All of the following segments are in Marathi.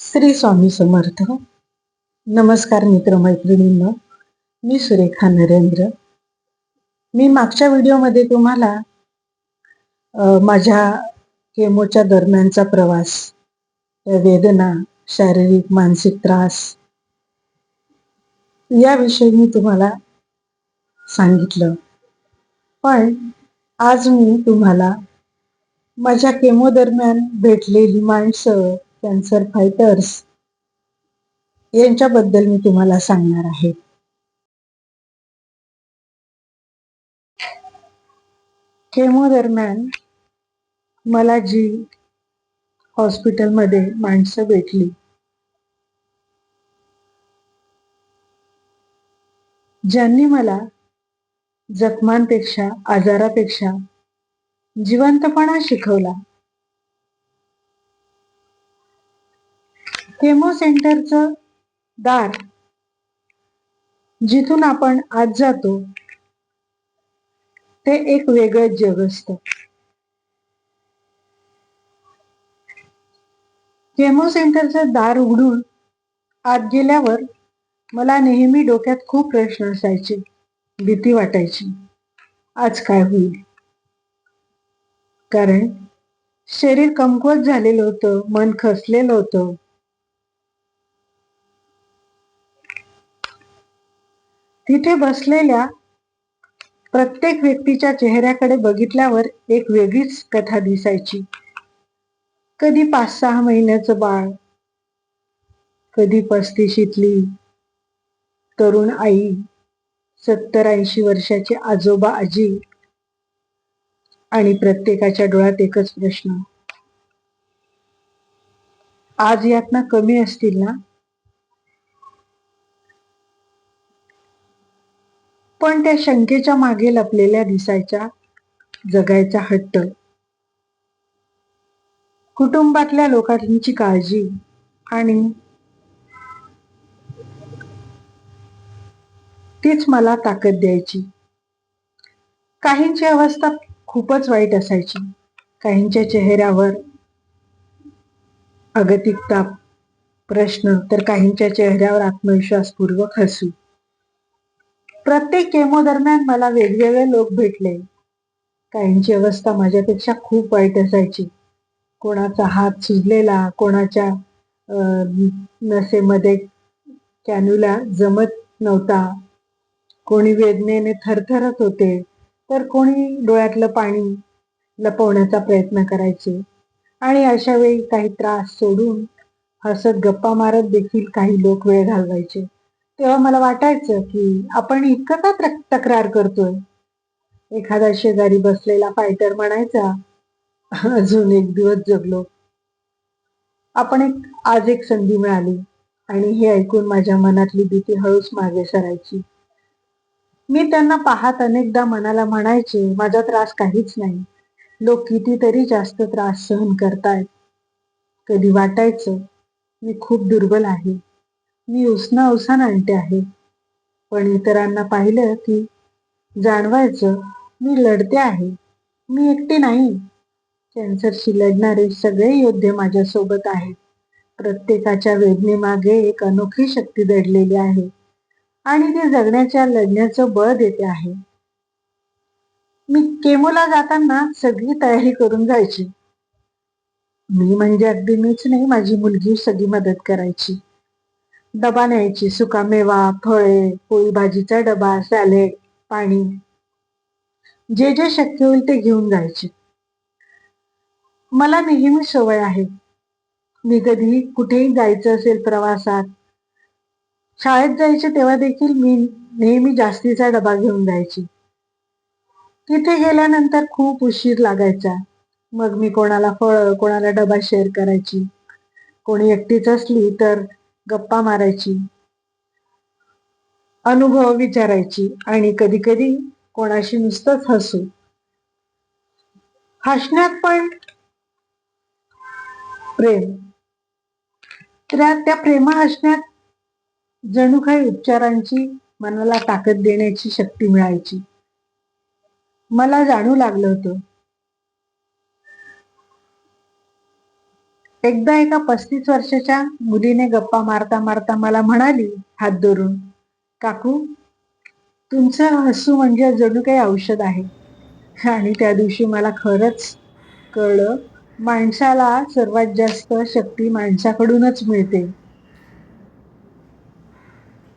श्री स्वामी समर्थ. नमस्कार मित्रमैत्रिणींना मी सुरेखा नरेंद्र. मी मागच्या व्हिडिओमध्ये तुम्हाला माझ्या केमोच्या दरम्यानचा प्रवास त्या वेदना शारीरिक मानसिक त्रास याविषयी मी तुम्हाला सांगितलं. पण आज मी तुम्हाला माझ्या केमो दरम्यान भेटलेली माणसं कॅन्सर फायटर्स यांच्याबद्दल मी तुम्हाला सांगणार आहे. केमो दरम्यान मला जी हॉस्पिटलमध्ये माणसं भेटली ज्यांनी मला जखमांपेक्षा आजारापेक्षा जिवंतपणा शिकवला केमो सेंटरचं दार जिथून आपण आत जातो ते एक वेगळंच जग असतं. केमो सेंटरचं दार उघडून आत गेल्यावर मला नेहमी डोक्यात खूप प्रश्न असायचे भीती वाटायची आज काय होईल? कारण शरीर कमकुवत झालेलं होतं मन खसलेलं होतं. तिथे बसलेल्या प्रत्येक व्यक्तीच्या चेहऱ्याकडे बघितल्यावर एक वेगळीच कथा दिसायची. कधी पाच सहा महिन्याचं बाळ कधी पस्तीशीतली तरुण आई सत्तर ऐंशी वर्षाचे आजोबा आजी आणि प्रत्येकाच्या डोळ्यात एकच प्रश्न. आज यातना कमी असतील ना? पण त्या शंकेच्या मागे लपलेल्या दिसायच्या जगायचा हट्ट. कुटुंबातल्या लोकांची काळजी आणि तीच मला ताकद द्यायची. काहींची अवस्था खूपच वाईट असायची. काहींच्या चेहऱ्यावर अगतिकता प्रश्न तर काहींच्या चेहऱ्यावर आत्मविश्वासपूर्वक हसू. प्रत्येक केमो दरम्यान मला वेगवेगळे लोक भेटले. काहींची अवस्था माझ्यापेक्षा खूप वाईट असायची. कोणाचा हात सुजलेला कोणाच्या नसेमध्ये कॅन्युला जमत नव्हता. कोणी वेदनेने थरथरत होते तर कोणी डोळ्यातलं पाणी लपवण्याचा प्रयत्न करायचे. आणि अशा वेळी काही त्रास सोडून हसत गप्पा मारत देखील काही लोक वेळ घालवायचे. तेव्हा मला वाटायचं की आपण इतकं का तक्रार करतोय? एखादा शेजारी बसलेला फायटर म्हणायचा अजून एक दिवस जगलो. आपण एक आज एक संधी मिळाली आणि हे ऐकून माझ्या मनातली भीती हळूच मागे सरायची. मी त्यांना पाहत अनेकदा मनाला म्हणायचे माझा त्रास काहीच नाही. लोक कितीतरी जास्त त्रास सहन करतायत. कधी वाटायचं मी खूप दुर्बल आहे. मी उसना उसान आणते आहे. पण इतरांना पाहिलं की जाणवायचं मी लढते आहे. मी एकटे नाही. कॅन्सरशी लढणारे सगळे योद्धे माझ्यासोबत आहेत. प्रत्येकाच्या वेदनेमागे एक अनोखी शक्ती दडलेली आहे. आणि ते जगण्याच्या लढण्याचं बळ देते आहे. मी केमोला जाताना सगळी तयारी करून जायची. मी म्हणजे अगदी मीच नाही माझी मुलगी सगळी मदत करायची. डबा न्यायची. सुका मेवा फळे पोळी भाजीचा डबा सॅलेड पाणी. जे जे शक्य होईल ते घेऊन जायचे. मला नेहमी सवय आहे. मी कधी कुठेही जायचं असेल प्रवासात शाळेत जायचे तेव्हा देखील मी नेहमी जास्तीचा डबा घेऊन जायची. तिथे गेल्यानंतर खूप उशीर लागायचा. मग मी कोणाला फळ कोणाला डबा शेअर करायची. कोणी एकटीच असली तर गप्पा मारायची अनुभव विचारायची आणि कधी कधी कोणाशी नुसतंच हसू. हसण्यात पण प्रेम. त्या त्या प्रेमा हसण्यात जणू काही उपचारांची मनाला ताकद देण्याची शक्ती मिळायची. मला जाणू लागलं होतं. एकदा एका पस्तीस वर्षाच्या मुलीने गप्पा मारता मारता मला म्हणाली हात धरून काकू तुमचं हसू म्हणजे जणू काही औषध आहे. आणि त्या दिवशी मला खरंच कळलं माणसाला सर्वात जास्त शक्ती माणसाकडूनच मिळते.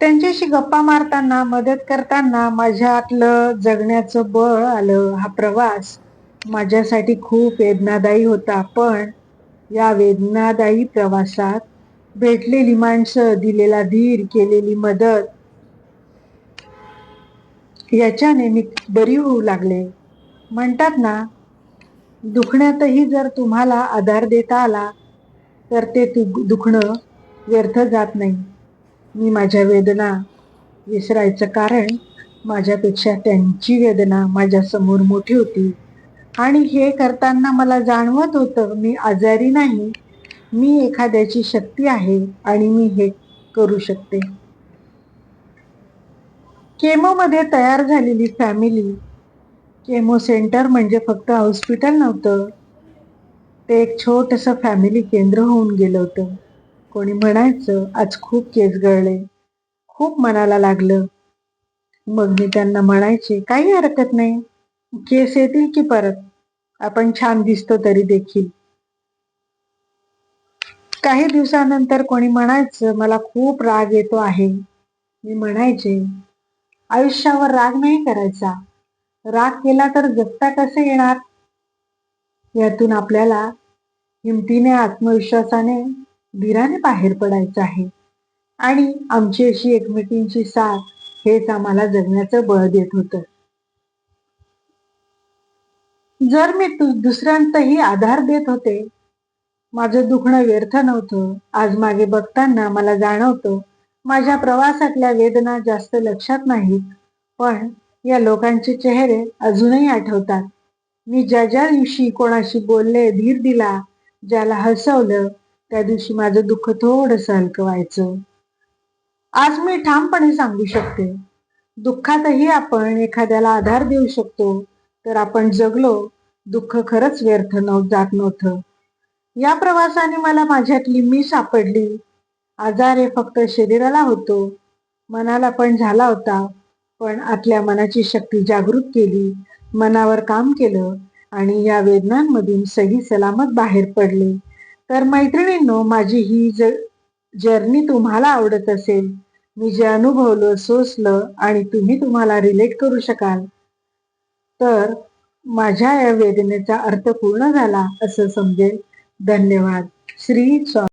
त्यांच्याशी गप्पा मारताना मदत करताना माझ्या आतलं जगण्याचं बळ आलं हा प्रवास. माझ्यासाठी खूप वेदनादायी होता पण या वेदनादायी प्रवासात भेटलेली माणसं दिलेला धीर केलेली मदत याच्याने मी बरी होऊ लागले. म्हणतात ना दुखण्यातही जर तुम्हाला आधार देता आला तर ते तु दुखणं व्यर्थ जात नाही. मी माझ्या वेदना विसरायचं कारण माझ्यापेक्षा त्यांची वेदना माझ्यासमोर मोठी होती. आणि हे करताना मला जाणवत होतं मी आजारी नाही मी एखाद्याची शक्ती आहे आणि मी हे करू शकते. केमोमध्ये तयार झालेली फॅमिली केमो सेंटर म्हणजे फक्त हॉस्पिटल नव्हतं ते एक छोटंसं फॅमिली केंद्र होऊन गेलं होतं. कोणी म्हणायचं आज खूप केस गळले खूप मनाला लागलं. मग मी त्यांना म्हणायचे काही हरकत नाही केस येतील की परत? आपण छान दिसतो तरी देखील. काही दिवसानंतर कोणी म्हणायचं मला खूप राग येतो आहे. मी म्हणायचे आयुष्यावर राग नाही करायचा. राग केला तर जगता कसे येणार? यातून आपल्याला हिमतीने आत्मविश्वासाने धीराने बाहेर पडायचं आहे. आणि आमची अशी एकमेकींची साथ हेच आम्हाला जगण्याचं बळ देत होतं. जर मी दुसऱ्यांतही आधार देत होते माझं दुखणं व्यर्थ नव्हतं. आज मागे बघताना मला जाणवतं माझ्या प्रवासातल्या वेदना जास्त लक्षात नाहीत पण या लोकांचे चेहरे अजूनही आठवतात. मी ज्या ज्या दिवशी कोणाशी बोलले धीर दिला ज्याला हसवलं त्या दिवशी माझं दुःख थोडस हलकं व्हायचं. आज मी ठामपणे सांगू शकते दुःखातही आपण एखाद्याला आधार देऊ शकतो तर आपण जगलो दुःख खरंच व्यर्थ नव्ह जात नव्हतं. या प्रवासाने मला माझ्यातली मी सापडली. आजार हे फक्त शरीराला होतो. मनाला पण झाला होता. पण आतल्या मनाची शक्ती जागृत केली. मनावर काम केलं आणि या वेदनांमधून सही सलामत बाहेर पडले. तर मैत्रिणींनो माझी ही ज जर्नी तुम्हाला आवडत असेल. मी जे अनुभवलं सोसलं आणि तुम्ही तुम्हाला रिलेट करू शकाल. तर माझ्या या वेदनेचा अर्थ पूर्ण झाला असं समजेल धन्यवाद. श्री स्वामी